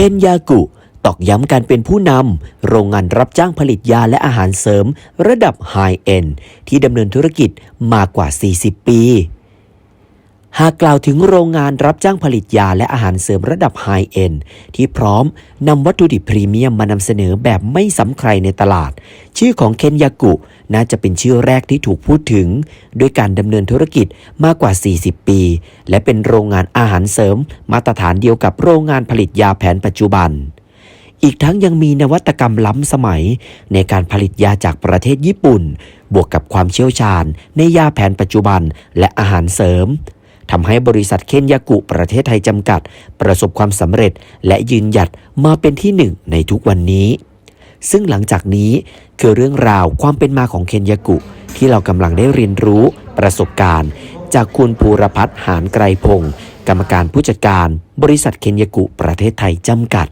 คนยากุ ตอกย้ำการเป็นผู้นำ โรงงานรับจ้างผลิตยาและอาหารเสริม ระดับไฮเอ็นที่ดำเนินธุรกิจมากกว่า 40 ปี หากกล่าวถึงโรงงานรับจ้างผลิตยาและอาหารเสริมระดับไฮเอ็นที่พร้อมนำวัตถุดิบพรีเมียมมานำเสนอแบบไม่ซ้ำใครในตลาด ชื่อของเคนยากุ น่าจะเป็นชื่อแรกที่ถูกพูดถึง ด้วยการดำเนินธุรกิจมากกว่า 40 ปี และเป็นโรงงานอาหารเสริม มาตรฐานเดียวกับโรงงานผลิตยาแผนปัจจุบัน อีกทั้งยังมีนวัตกรรมล้ำสมัย ในการผลิตยาจากประเทศญี่ปุ่น บวกกับความเชี่ยวชาญ ในยาแผนปัจจุบัน และอาหารเสริม ทำให้บริษัทเคนยากุประเทศไทยจำกัด ประสบความสำเร็จและยืนหยัดมาเป็นที่หนึ่งในทุกวันนี้ ซึ่งหลังจากนี้คือเรื่องราวความเป็นมาของเคนยากุ ที่เรากำลังได้เรียนรู้ประสบการณ์ จากคุณภูรพัฒน์หานไกรพงศ์กรรมการผู้จัดการ บริษัทเคนยากุประเทศไทยจำกัด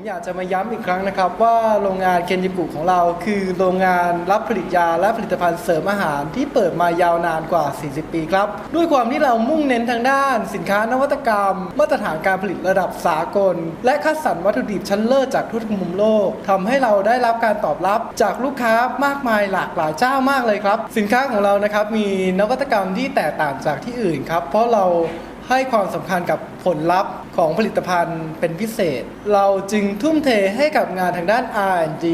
ผมอยากจะมาย้ำอีกครั้งนะครับว่าโรงงานเคนจิกุของเรา คือโรงงานรับผลิตยาและผลิตภัณฑ์เสริมอาหารที่เปิดมายาวนานกว่า 40 ปีครับ ด้วยความที่เรามุ่งเน้นทางด้าน สินค้านวัตกรรม มาตรฐานการผลิตระดับสากล และคัดสรรวัตถุดิบชั้นเลิศจากทั่วทุกมุมโลกทำให้เราได้รับการตอบรับจากลูกค้ามากมายหลากหลายเจ้ามากเลยครับ สินค้าของเรานะครับมีนวัตกรรมที่แตกต่างจากที่อื่นครับเพราะเรา ให้ความสำคัญกับผลลัพธ์ของผลิตภัณฑ์เป็นพิเศษ เราจึงทุ่มเทให้กับงานทางด้าน R&D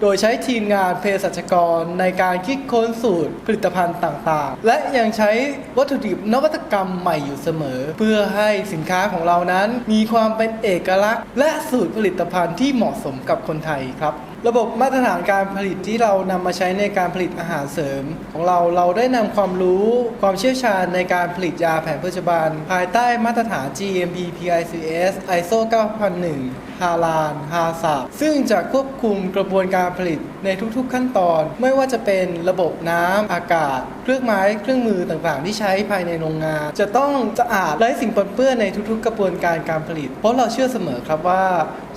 โดยใช้ทีมงานเภสัชกรในการคิดค้นสูตรผลิตภัณฑ์ต่างๆ และยังใช้วัตถุดิบนวัตกรรมใหม่อยู่เสมอ เพื่อให้สินค้าของเรานั้น มีความเป็นเอกลักษณ์ และสูตรผลิตภัณฑ์ที่เหมาะสมกับคนไทยครับ ระบบมาตรฐานการผลิตที่เรานำมาใช้ในการผลิตอาหารเสริม ของเราเราได้นำความรู้ความเชี่ยวชาญในการผลิตยาแผนปัจจุบันภายใต้มาตรฐาน GMP PICS ISO 9001 ฮาลานฮาซาซึ่งจะควบคุมกระบวนการผลิต ในทุกๆขั้นตอน ไม่ว่าจะเป็นระบบน้ำอากาศ เครื่องไม้เครื่องมือต่างๆ ที่ใช้ภายในโรงงาน จะต้องสะอาดไร้สิ่งปนเปื้อนในทุกๆ กระบวนการการผลิต เพราะเราเชื่อเสมอครับว่า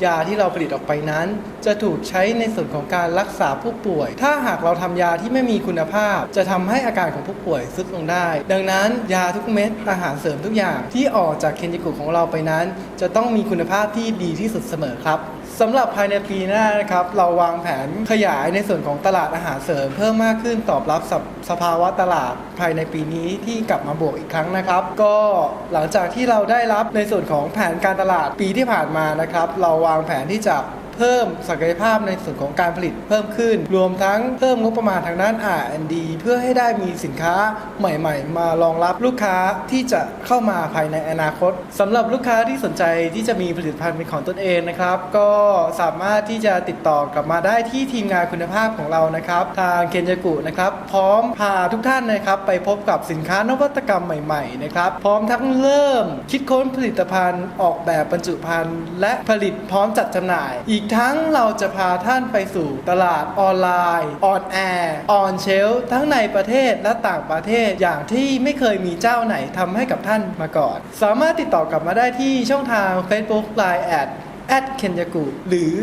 ยาที่เราผลิตออกไปนั้น จะถูกใช้ในส่วนของการรักษาผู้ป่วย ถ้าหากเราทำยาที่ไม่มีคุณภาพ จะทำให้อาการของผู้ป่วยทรุดลงได้ ดังนั้นยาทุกเม็ดอาหารเสริมทุกอย่างที่ออกจากเคนจิกุของเราไปนั้น จะต้องมีคุณภาพที่ดีที่สุดเสมอครับ สำหรับภายในปีหน้านะครับเราวางแผนขยายในส่วนของตลาดอาหารเสริม เพิ่มมากขึ้นตอบรับสภสภาวะตลาดภายในปีนี้ที่กลับมาบวกอีกครั้งนะครับ ก็หลังจากที่เราได้รับในส่วนของแผนการตลาดปีที่ผ่านมานะครับ เราวางแผนที่จะ เพิ่มศักยภาพในส่วนของการผลิตเพิ่มขึ้น รวมทั้งเพิ่มงบประมาณทางด้าน R&D เพื่อให้ได้มีสินค้าใหม่ ๆ มารองรับลูกค้าที่จะเข้ามาภายในอนาคตสำหรับลูกค้าที่สนใจที่จะมีผลิตภัณฑ์เป็นของตนเองนะครับ ก็สามารถที่จะติดต่อกลับมาได้ที่ทีมงานคุณภาพของเรานะครับ ทางเคนยากุนะครับ พร้อมพาทุกท่านนะครับ ไปพบกับสินค้านวัตกรรมใหม่ๆนะครับ พร้อมทั้งเริ่ม คิดค้นผลิตภัณฑ์ออกแบบบรรจุภัณฑ์และผลิตพร้อมจัดจำหน่ายอีกทั้งเราจะพาท่านไปสู่ตลาดออนไลน์ออนแอร์ออนเชลทั้งในประเทศและต่างประเทศอย่างที่ไม่เคยมีเจ้าไหนทำให้กับท่านมาก่อน สามารถติดต่อกลับมาได้ที่ช่องทาง Facebook Line แอด at kenyaku หรือ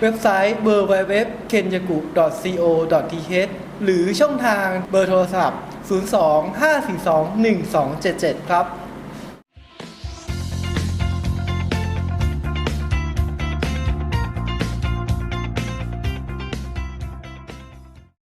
เว็บไซต์ www.kenyaku.co.th หรือช่องทางเบอร์โทรศัพท์ 02 542 1277 ครับ